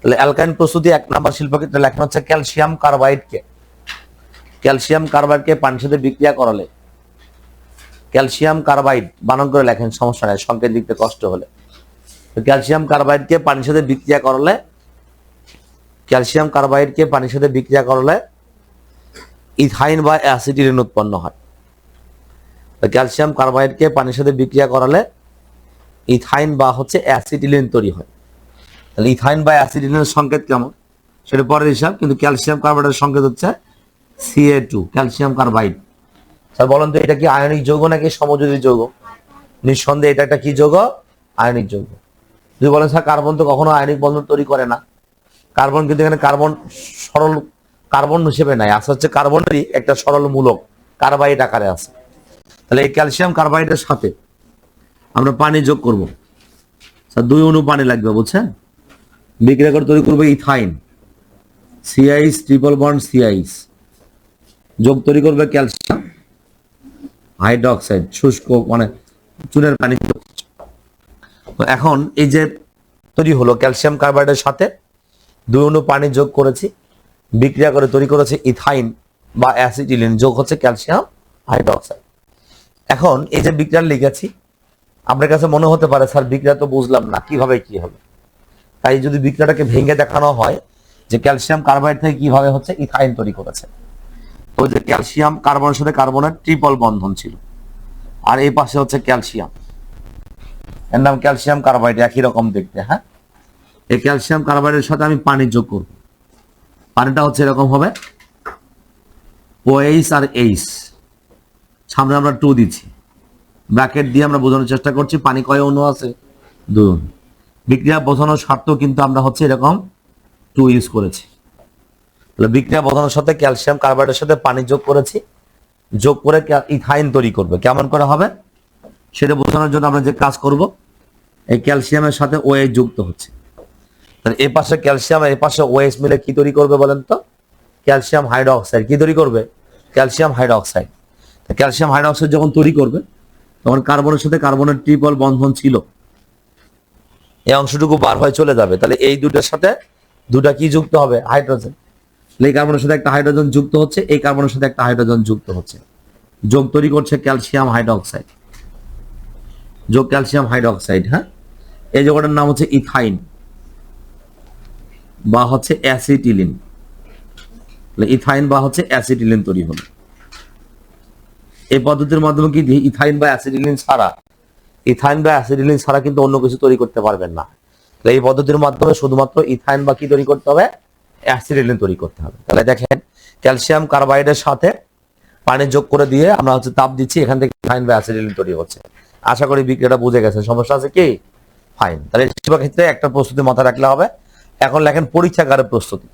তাহলে অ্যালকাইন প্রস্তুতি এক নাম্বার শিল্পক্ষেত্রে লেখা হচ্ছে ক্যালসিয়াম কার্বাইডকে। ক্যালসিয়াম কার্বাইডকে পানির সাথে বিক্রিয়া করালে ক্যালসিয়াম কার্বাইড বানান করে লেখেন, সমস্যা নাই, সংকেত লিখতে কষ্ট হলে। ক্যালসিয়াম কার্বাইডকে পানির সাথে বিক্রিয়া করলে, ক্যালসিয়াম কার্বাইডকে পানির সাথে বিক্রিয়া করলে ইথাইন বা অ্যাসিটিলিন উৎপন্ন হয়। ক্যালসিয়াম কার্বাইডকে পানির সাথে বিক্রিয়া করালে ইথাইন বা হচ্ছে অ্যাসিটিলিন তৈরি হয়। তাহলে ইথাইন বা অ্যাসিটিলিনের সংকেত কেমন? সেটা পরের হিসাব, কিন্তু ক্যালসিয়াম কার্বাইডের সংকেত হচ্ছে CA two calcium carbide. Sir, বলেন তো, এটা কি আয়নিক যৌগ নাকি সমযোজী যৌগ? নিঃসন্দেহে এটা একটা কি যৌগ? আয়নিক যৌগ। যদি বলেন, স্যার, কার্বন তো কখনো আয়নিক বন্ধন তৈরি করে না। কার্বন কিন্তু এখানে কার্বন সরল, কার্বন হিসেবে নাই। আসলে হচ্ছে কার্বনেরই একটা সরল মূলক, কার্বাইড আকারে আছে। তাহলে এই ক্যালসিয়াম কার্বাইডের সাথে আমরা পানি যোগ করব। স্যার, দুই অণু পানি লাগবে, বুঝছেন? বিক্রিয়া করে তৈরি করবে ethyne, cis, triple bond cis. যোগ তৈরি করবে ক্যালসিয়াম, হাইড্রোক্সাইড, শুষ্ক মানে চুনের পানি। এখন এই যে তৈরি হলো ক্যালসিয়াম কার্বাইডের সাথে, দুই অণু পানি যোগ করেছি, বিক্রিয়া করে তৈরি করেছে ইথাইন বা অ্যাসিটিলিন, যোগ হচ্ছে ক্যালসিয়াম, হাইড্রোক্সাইড। এখন এই যে বিক্রিয়া লিখেছি, আপনার কাছে মনে হতে পারে, স্যার, বিক্রিয়া তো বুঝলাম না, কীভাবে কি হবে? তাই যদি বিক্রিয়াটাকে ভেঙে দেখানো হয় যে ক্যালসিয়াম কার্বাইড থেকে কীভাবে হচ্ছে ইথাইন তৈরি করেছে। তো যে ক্যালসিয়াম কার্বনের সাথে কার্বনের ট্রিপল বন্ধন ছিল। আর এই পাশে হচ্ছে ক্যালসিয়াম। এর নাম ক্যালসিয়াম কার্বাইড একই রকম দেখতে হ্যাঁ? এই ক্যালসিয়াম কার্বাইডের সাথে আমি পানি যোগ করব। পানিটা হচ্ছে এরকম হবে। ওএইচ আর এইচ সামনে আমরা টু দিচ্ছি। ব্র্যাকেট দিয়ে আমরা বোঝানোর চেষ্টা করছি, পানি কয় অণু আছে? অণু বিক্রিয়া বোঝানোর স্বার্থেও কিন্তু আমরা হচ্ছে এরকম টু ইউজ করেছি। তাহলে বিক্রিয়া বোঝানোর সাথে ক্যালসিয়াম কার্বাইডের সাথে পানি যোগ করেছি। যোগ করে ইথাইন তৈরি করবে। কেমন করে হবে? সেটা বোঝানোর জন্য আমরা যে কাজ করব, এই ক্যালসিয়ামের সাথে ওএইচ যুক্ত হচ্ছে। তাহলে এ পাশে ক্যালসিয়াম এ পাশে ওএইচ মিলে কি তৈরি করবে বলেন তো? ক্যালসিয়াম হাইড্রোক্সাইড কি তৈরি করবে? ক্যালসিয়াম হাইড্রোক্সাইড ক্যালসিয়াম হাইড্রোক্সাইড যখন তৈরি করবে, তখন কার্বনের সাথে কার্বনের ট্রিপল বন্ধন ছিল। এই অংশটুকু বার হয়ে চলে যাবে। তাহলে এই দুটার সাথে দুটা কি যুক্ত হবে? হাইড্রোজেন। এই কার্বনের সাথে একটা হাইড্রোজেন যুক্ত হচ্ছে, এই কার্বনের সাথে একটা হাইড্রোজেন যুক্ত হচ্ছে। যোগ তৈরি করছে ক্যালসিয়াম হাইড্রোক্সাইড। যোগ ক্যালসিয়াম হাইড্রোক্সাইড হ্যাঁ? এই যোগটার নাম হচ্ছে ইথাইন বা হচ্ছে অ্যাসিটিলিন। ইথাইন বা হচ্ছে অ্যাসিটিলিন তৈরি হলো এই পদ্ধতির মাধ্যমে কি ইথাইন বা অ্যাসিডিলিন ছাড়া ইথাইন বা অ্যাসিডিলিন ছাড়া কিন্তু অন্য কিছু তৈরি করতে পারবেন না। তাহলে এই পদ্ধতির মাধ্যমে শুধুমাত্র ইথাইন বা কি তৈরি করতে হবে? অ্যাসিডিলিন তৈরি করতে হবে। তাহলে দেখেন, ক্যালসিয়াম কার্বাইডের সাথে পানি যোগ করে দিয়ে আমরা হচ্ছে তাপ দিচ্ছি, এখান থেকে ইথাইন বা অ্যাসিডিলিন তৈরি হচ্ছে। আশা করি বিক্রিয়াটা বুঝে গেছেন। সমস্যা আছে কি? ফাইন তাহলে বেশিরভাগ ক্ষেত্রে একটা প্রস্তুতি মাথায় রাখলে হবে। এখন লেখেন পরীক্ষাগারের প্রস্তুতি।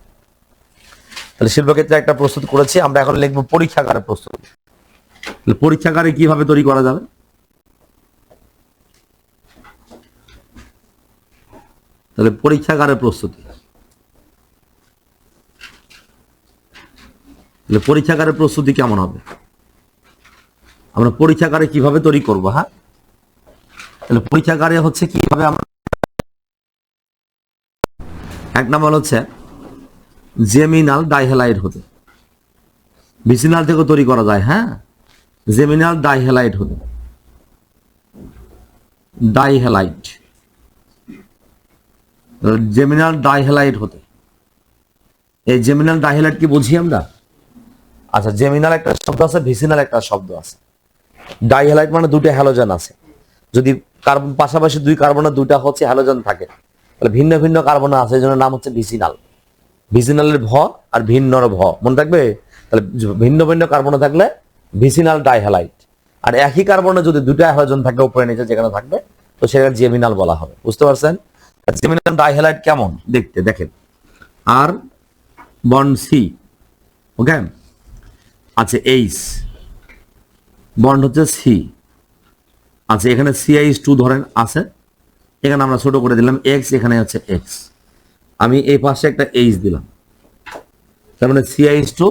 তাহলে শিল্পক্ষেত্রে একটা প্রস্তুত করেছি, আমরা এখন লিখব পরীক্ষাগারের প্রস্তুতি। পরীক্ষাগারে কীভাবে তৈরি করা যাবে? তাহলে পরীক্ষাগারের প্রস্তুতি। তাহলে পরীক্ষাগারের প্রস্তুতি কেমন হবে? আমরা পরীক্ষাগারে কীভাবে তৈরি করব হ্যাঁ তাহলে পরীক্ষাগারে হচ্ছে কীভাবে আমরা এক নম্বর হচ্ছে জেমিনাল ডাইহেলাইড হতে। ভিসিনাল থেকেও তৈরি করা যায় হ্যাঁ? জেমিনাল ডাইহেলাইট হতে। ডাইহেলাইট জেমিনাল ডাইহেলাইট হতে। এই জেমিনাল ডাইহেলাইট কি বুঝি আমরা? আচ্ছা জেমিনাল একটা শব্দ আছে, ভিসিনাল একটা শব্দ আছে। ডাইহেলাইট মানে দুটো হ্যালোজেন আছে। যদি কার্বন, পাশাপাশি দুই কার্বনের দুইটা হচ্ছে হ্যালোজেন থাকে, তাহলে ভিন্ন ভিন্ন কার্বন আছে, এই নাম হচ্ছে ভিসিনাল। ভিসিনালের ভ আর ভিন্নর ভ, মনে থাকবে? তাহলে ভিন্ন ভিন্ন কার্বন থাকলে ভিসিনাল ডাইহ্যালাইট আর একই কার্বনে যদি দুটো হ্যালোজেন থাকে উপরে নিচে যেখানে থাকবে, তো সেটা জেমিনাল বলা হবে। বুঝতে পারছেন? জেমিনাল ডাইহ্যালাইট কেমন? দেখতে, দেখেন। আর বন্ড সি ওকে আচ্ছা এইচ বন্ড হচ্ছে সি আচ্ছা এখানে সিআইএস টু ধরেন আছে। এখানে আমরা ছোট করে দিলাম এক্স এখানে হচ্ছে এক্স আমি এই পাশে একটা এইচ দিলাম। তার মানে সিআইএস টু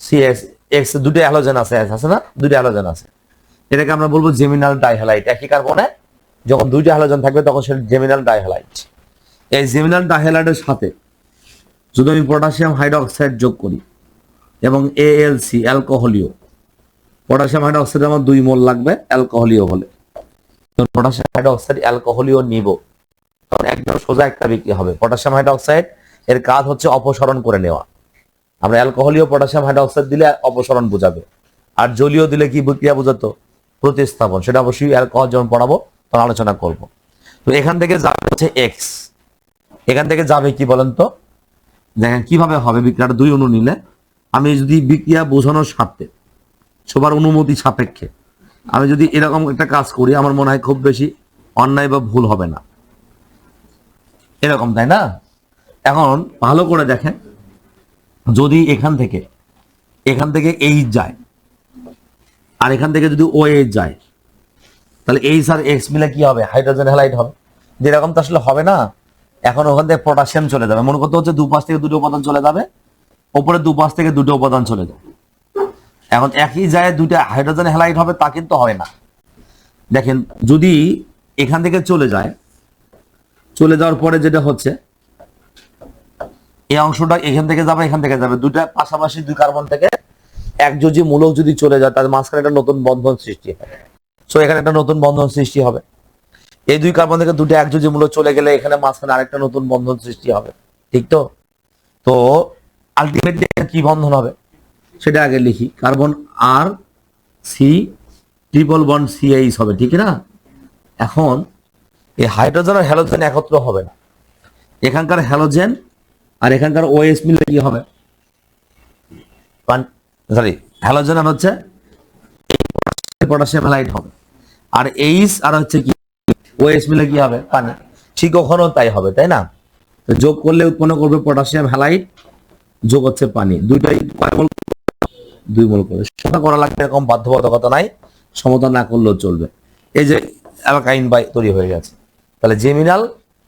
সিএক্স এক্স দুটো হ্যালোজেন আছে আছে না? দুটো হ্যালোজেন আছে। এটাকে আমরা বলব জেমিনাল ডাইহ্যালাইট একই কার্বনে যখন দুইটা হ্যালোজেন থাকবে, তখন সেটা জেমিনাল ডাইহ্যালাইট এই জেমিনাল ডাইহ্যালাইডের সাথে যদি আমি পটাশিয়াম হাইড্রোক্সাইড যোগ করি এবং এএলসি অ্যালকোহলিও পটাশিয়াম হাইড্রোক্সাইড আমার দুই মোল লাগবে অ্যালকোহলিও হলে। পটাশিয়াম হাইড্রোক্সাইড অ্যালকোহলিও নিব, তখন একদম সোজা একটা বিক্রি হবে। পটাশিয়াম হাইড্রোক্সাইড, এর কাজ হচ্ছে অপসরণ করে নেওয়া। আমরা অ্যালকোহলীয় পটাশিয়াম হাইড্রোক্সাইড দিলে অপসরণ বোঝাবে। আর জলীয় দিলে কি বিক্রিয়া বোঝাতো? প্রতিস্থাপন। সেটা অবশ্যই অ্যালকোহল যখন পড়াবো আলোচনা করব। তো এখান থেকে যাবে হচ্ছে এক্স এখান থেকে যাবে কি বলেন তো? দেখেন কীভাবে হবে, বিক্রিয়াটা দুই অণু নিলে। আমি যদি বিক্রিয়া বোঝানোর স্বার্থে, সবার অনুমতি সাপেক্ষে, আমি যদি এরকম একটা কাজ করি, আমার মনে হয় খুব বেশি অন্যায় বা ভুল হবে না। এরকম, তাই না? এখন ভালো করে দেখেন, যদি এখান থেকে এখান থেকে এইচ যায়, আর এখান থেকে যদি ও এইচ যায় তাহলে এইচ আর এক্স মিলে কি হবে? হাইড্রোজেন হ্যালাইড হবে। যেরকম তো আসলে হবে না। এখন ওখান থেকে পটাশিয়াম চলে যাবে। মনে করতে হচ্ছে দুপাশ থেকে দুটো উপাদান চলে যাবে। ওপরে দুপাশ থেকে দুটো উপাদান চলে যাবে। এখন একই জায়গায় দুইটা হাইড্রোজেন হ্যালাইড হবে, তা কিন্তু হয় না। দেখেন, যদি এখান থেকে চলে যায়, চলে যাওয়ার পরে যেটা হচ্ছে, এই অংশটা এখান থেকে যাবে, এখান থেকে যাবে। দুটা পাশাপাশি দুই কার্বন থেকে এক যোজি মূলক যদি চলে যায়, তার মাঝখানে একটা নতুন বন্ধন সৃষ্টি হবে সো এখানে একটা নতুন বন্ধন সৃষ্টি হবে। এই দুই কার্বন থেকে দুটো এক যোজি মূলক চলে গেলে এখানে মাঝখানে আরেকটা নতুন বন্ধন সৃষ্টি হবে। ঠিক তো? তো আলটিমেটলি কি বন্ধন হবে? সেটা আগে লিখি। কার্বন আর সি ট্রিপল বন্ড সিএইচ হবে, ঠিক না? এখন এই হাইড্রোজেন আর হ্যালোজেন একত্র হবে না। এখানকার হ্যালোজেন আর এখানকার ওএস মিলে কি হবে? সরি হ্যালোজেন আর হচ্ছে পটাশিয়াম হ্যালাইড হবে। আর এইচ আর হচ্ছে কি, ওএস মিলে কি হবে? পানি। ঠিক ওখানেও তাই হবে, তাই না? যোগ করলে উৎপন্ন করবে পটাশিয়াম হ্যালাইড যোগ হচ্ছে পানি। দুইটাই দুই মোল করে। সেটা করা লাগবে এরকম বাধ্যবাধকতা নাই, সমতা না করলেও চলবে। এই যে অ্যালকাইন বাই তৈরি হয়ে গেছে। তাহলে জেমিনাল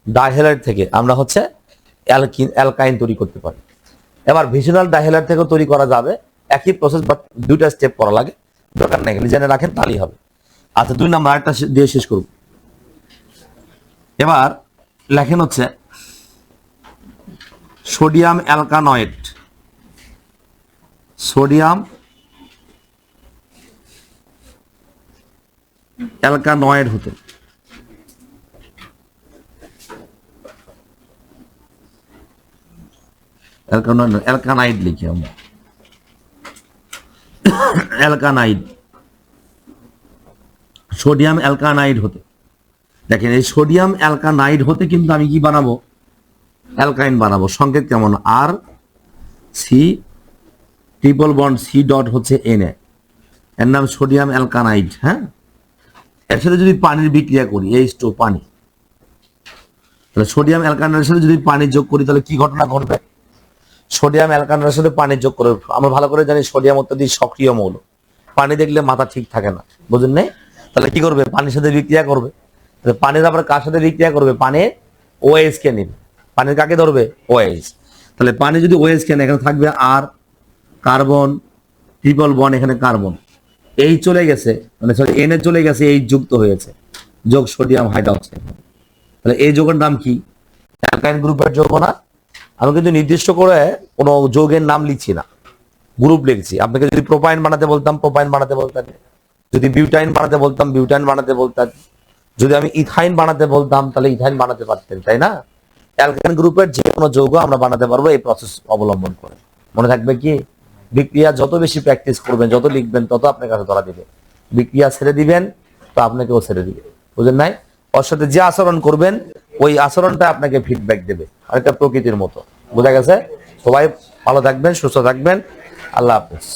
ডাইহেলাইট থেকে আমরা হচ্ছে অ্যালকিন অ্যালকাইন তৈরি করতে পারি। এবার ভিশনাল ডাইহেলাইট থেকেও তৈরি করা যাবে। একই প্রসেস বা দুইটা স্টেপ করা লাগে। দরকার নেই জেনে রাখেন, তাহলেই হবে। আচ্ছা দুই নাম্বার শে- দিয়ে শেষ করব। এবার লেখেন হচ্ছে, সোডিয়াম অ্যালকানয়েড। সোডিয়াম অ্যালকানয়েড হতে। অ্যালকানয়েড অ্যালকানাইড লিখি আমরা। অ্যালকানাইড। সোডিয়াম অ্যালকানাইড হতে। দেখেন, এই সোডিয়াম অ্যালকানাইড হতে কিন্তু আমি কি বানাবো? অ্যালকাইন বানাবো। সংকেত কেমন? আর C triple bond C dot হচ্ছে এন এর নাম সোডিয়াম অ্যালকানাইড হ্যাঁ? এর সাথে যদি পানির বিক্রিয়া করি এইচ টু পানি। তাহলে সোডিয়াম অ্যালকানাইডের সাথে যদি পানি যোগ করি, তাহলে কি ঘটনা ঘটবে? সোডিয়াম অ্যালকানাইডের সাথে পানি যোগ করে, আমরা ভালো করে জানি সোডিয়াম অত্যাধিক সক্রিয় মৌল। পানি দেখলে মাথা ঠিক থাকে না। বুঝলেন নাই? তাহলে কি করবে? পানির সাথে বিক্রিয়া করবে। পানির আবার কার সাথে বিক্রিয়া করবে? পানির ওএস কে নিন পানির কাকে ধরবে? ওএস তাহলে পানি যদি ওএস কে নেয়, এখানে থাকবে আর কার্বন ট্রিপল বন এখানে কার্বন এই চলে গেছে মানে সরি এন চলে গেছে এই যুক্ত হয়েছে। যোগ সোডিয়াম হাইড্রোক্সাইড তাহলে এই যোগের নাম কি? অ্যালকাইন গ্রুপের যোগ না। আমি কিন্তু নির্দিষ্ট করে কোনো যোগের নাম লিখছি না। গ্রুপ লিখছি। আপনাকে যদি প্রোপাইন বানাতে বলতাম প্রোপাইন বানাতে বলতেন যদি বিউটাইন বানাতে বলতাম, বিউটাইন বানাতে বলতেন যদি আমি ইথাইন বানাতে বলতাম, তাহলে ইথাইন বানাতে পারতেন, তাই না? অ্যালকাইন গ্রুপের যে কোনো যৌগ আমরা বানাতে পারব, এই প্রসেস অবলম্বন করে। মনে থাকবে কি? বিক্রিয়া যত বেশি প্র্যাকটিস করবেন, যত লিখবেন, তত আপনার কাছে ধরা দিবে। বিক্রিয়া ছেড়ে দিবেন, তো আপনাকেও ছেড়ে দিবে। বুঝলেন নাই? ওর সাথে যে আচরণ করবেন, ওই আচরণটা আপনাকে ফিডব্যাক দেবে। অনেকটা প্রকৃতির মতো। বোঝা গেছে? সবাই ভালো থাকবেন, সুস্থ থাকবেন। আল্লাহ হাফেজ।